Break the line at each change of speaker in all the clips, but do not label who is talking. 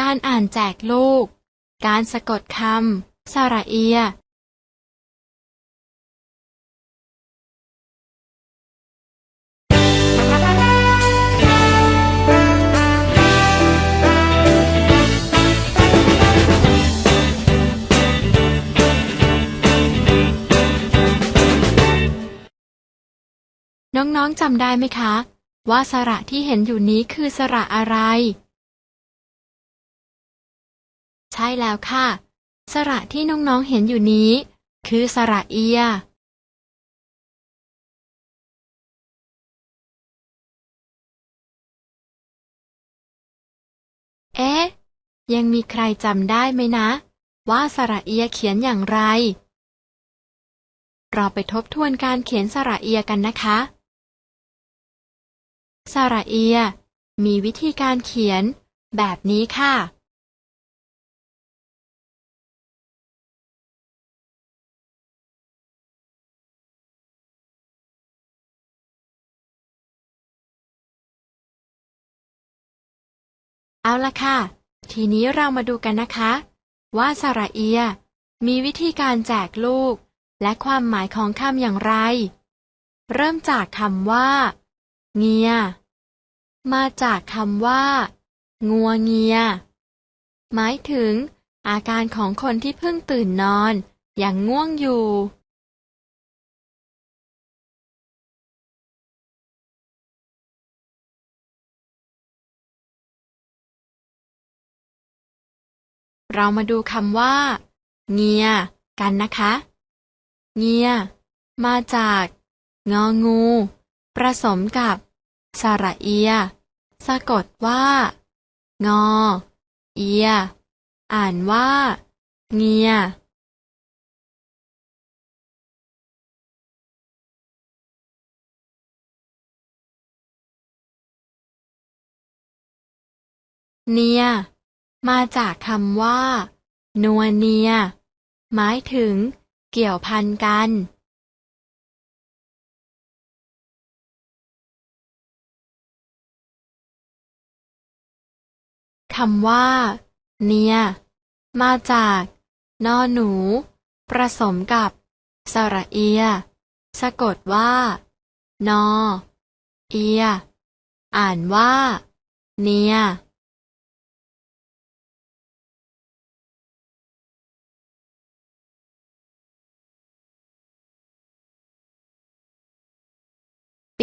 การอ่านแจกลูก การสะกดคำสระเอีย น้องๆจำได้ไหมคะ ว่าสระที่เห็นอยู่นี้คือสระอะไร ใช่แล้วค่ะ สระที่น้องๆเห็นอยู่นี้ คือสระเอีย เอ๊ะ ยังมีใครจำได้ไหมนะ ว่าสระเอียเขียนอย่างไร เราไปทบทวนการเขียนสระเอียกันนะคะ สระเอีย มีวิธีการเขียนแบบนี้ค่ะ เอาละค่ะ ทีนี้เรามาดูกันนะคะ ว่าสระเอีย มีวิธีการแจกลูก และความหมายของคำอย่างไร เริ่มจากคำว่า เงีย มาจากคำว่า งัวเงีย หมายถึง อาการของคนที่เพิ่งตื่นนอน อย่างง่วงอยู่ เรามาดูคำว่า เงีย กันนะคะ เงีย มาจาก งองู ผสมกับสระเอีย สะกดว่า งอ เอีย อ่านว่า เงียเนีย มาจากคำว่า นัวเนีย หมายถึง เกี่ยวพันกัน คำว่า เนีย มาจาก นอหนู ผสมกับ สระเอีย สะกดว่า นอ เอีย อ่านว่า เนีย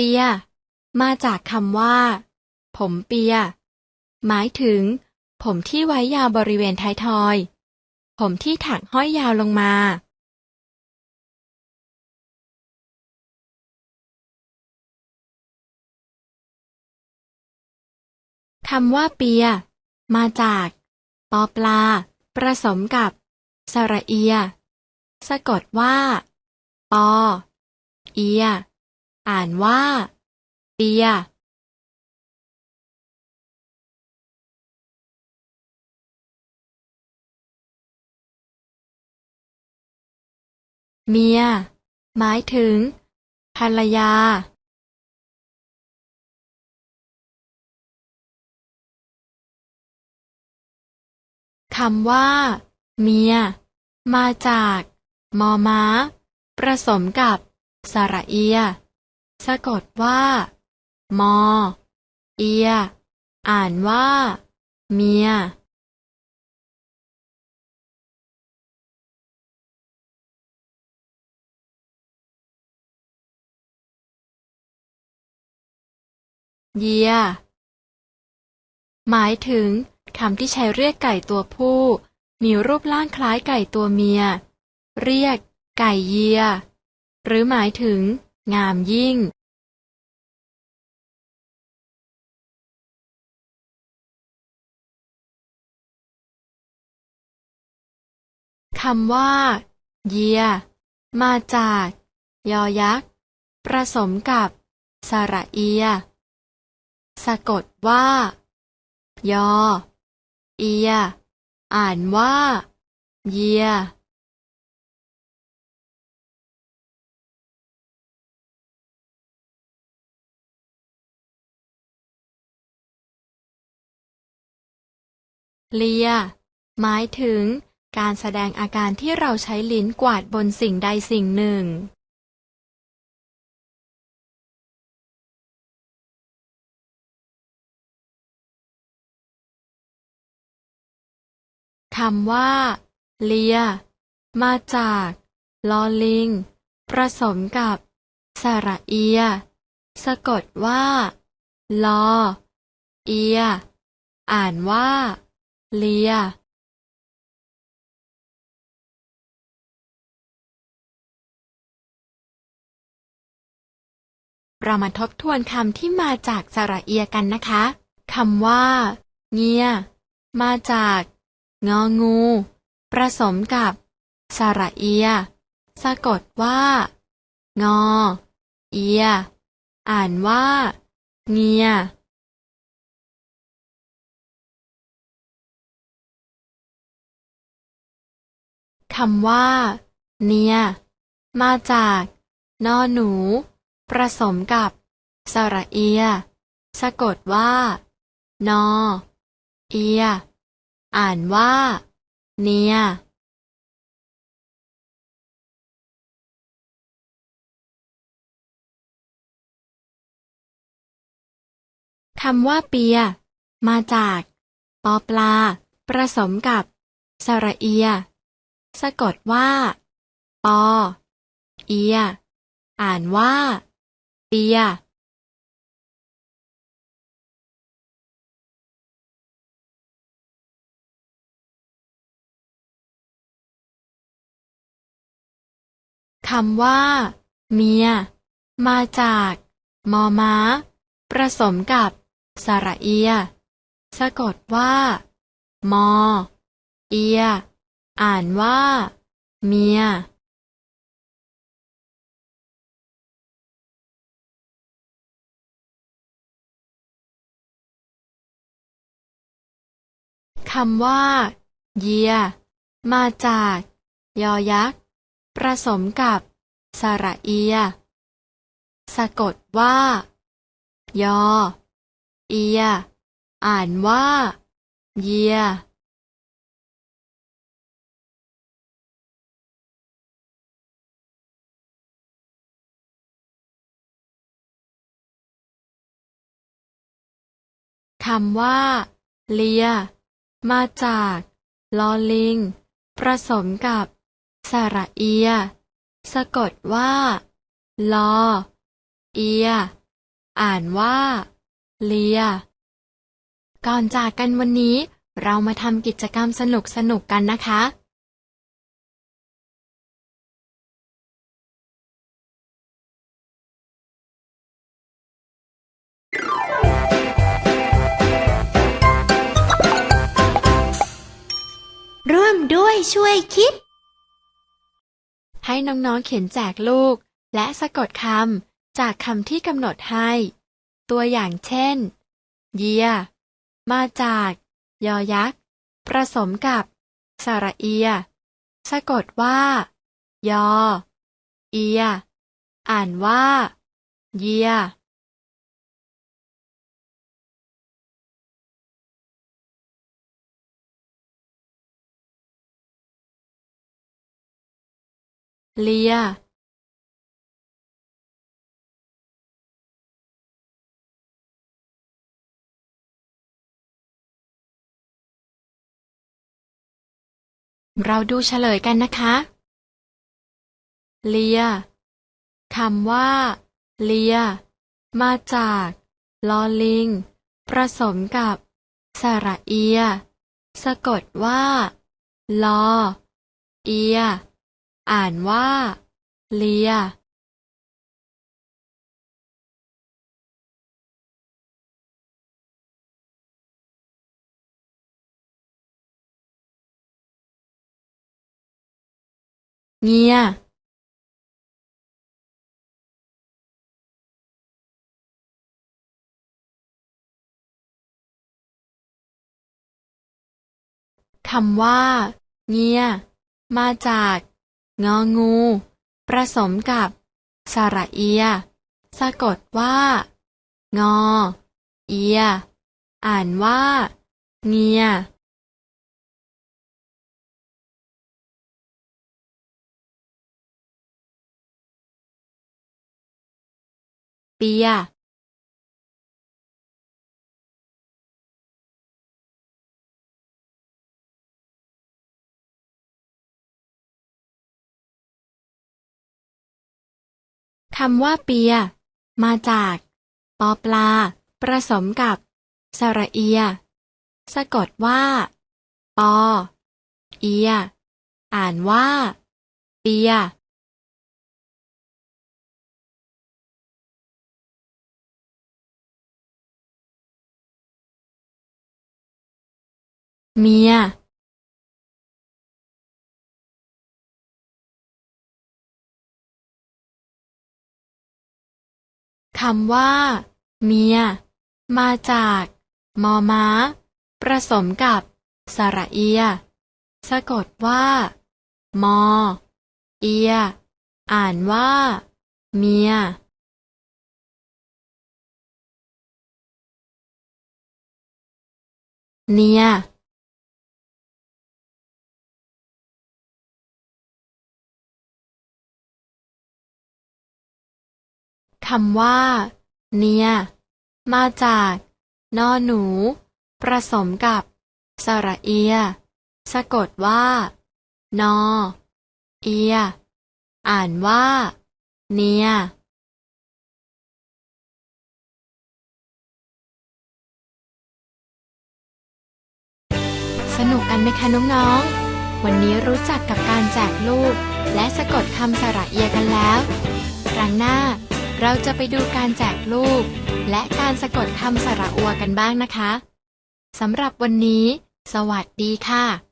ปีย มาจากคำว่า ผมเปีย หมายถึง ผมที่ไว้ยาวบริเวณท้ายทอย ผมที่ถักห้อยยาวลงมา คำว่าเปีย มาจากปอปลาผสมกับสระเอีย สะกดว่า ปอ เอีย อ่านว่า เปียเมีย หมายถึง ภรรยา คำว่า เมีย มาจาก มอม้า ผสมกับ สระเอีย สะกดว่า มอ เอีย อ่านว่า เมีย เยีย หมายถึงคำที่ใช้เรียกไก่ตัวผู้ มีรูปร่างคล้ายไก่ตัวเมีย เรียก ไก่เยีย หรือหมายถึง งามยิ่งคำว่า เยีย มาจาก ยอยักษ์ผสมกับ สระเอีย สะกดว่า ยอ เอีย อ่านว่า เยีย เลีย หมายถึง การแสดงอาการที่เราใช้ลิ้นกวาดบนสิ่งใดสิ่งหนึ่ง คำว่า เลีย มาจาก ลอลิง ผสมกับ สระเอีย สะกดว่า ลอ เอีย อ่านว่า เลียเรามาทบทวนคำที่มาจากสระเอียกันนะคะ คำว่า เงีย มาจาก งองู ผสมกับ สระเอีย สะกดว่า งอ เอีย อ่านว่า เงีย คำว่า เนียมาจาก นอหนูผสมกับ สระเอีย สะกดว่า นอ เอีย อ่านว่า เนียคำว่าเปีย มาจาก ปอปลา ผสมกับ สระเอีย สะกดว่า ปอ เอีย อ่านว่า เปียคำว่า เมีย มาจาก มอม้า ผสมกับ สระเอีย สะกดว่า มอ เอีย อ่านว่า เมียคำว่า เยีย มาจาก ยอยักษ์ผสมกับ สระเอีย สะกดว่า ยอ เอีย อ่านว่า เยีย คำว่า เลีย มาจากลอลิง ผสมกับ สระเอีย สะกดว่า ลอ เอีย อ่านว่า เลีย ก่อนจากกันวันนี้ เรามาทำกิจกรรมสนุกสนุกกันนะคะ
ด้วยช่วยคิด
ให้น้องๆเขียนแจกลูก และสะกดคำจากคำที่กำหนดให้ ตัวอย่างเช่น เยีย มาจาก ยอยักษ์ผสมกับ สระเอีย สะกดว่า ยอ เอีย อ่านว่า เยีย เลียเราดูเฉลยกันนะคะ เลีย คำว่า เลีย มาจาก ลอลิง ผสมกับ สระเอีย สะกดว่า ลอ เอีย อ่านว่า เลียเงีย คำว่า เงีย มาจาก งองู ประสมกับ สระเอีย สะกดว่า งอ เอีย อ่านว่า เงียเปีย คำว่าเปีย มาจากปอปลาผสมกับสระเอีย สะกดว่า ปอ เอีย อ่านว่า เปียเมีย คำว่า เมีย มาจาก มอม้าผสมกับ สระเอีย สะกดว่า มอ เอีย อ่านว่า เมียเนีย คำว่า เนียมาจากนอหนูผสมกับสระเอีย สะกดว่า นอ เอีย อ่านว่า เนียสนุกกันไหมคะน้องๆ วันนี้รู้จักกับการแจกลูก และสะกดคำสระเอียกันแล้ว ครั้งหน้า เราจะไปดูการแจกลูก และการสะกดคำสระอัวกันบ้างนะคะ สำหรับวันนี้ สวัสดีค่ะ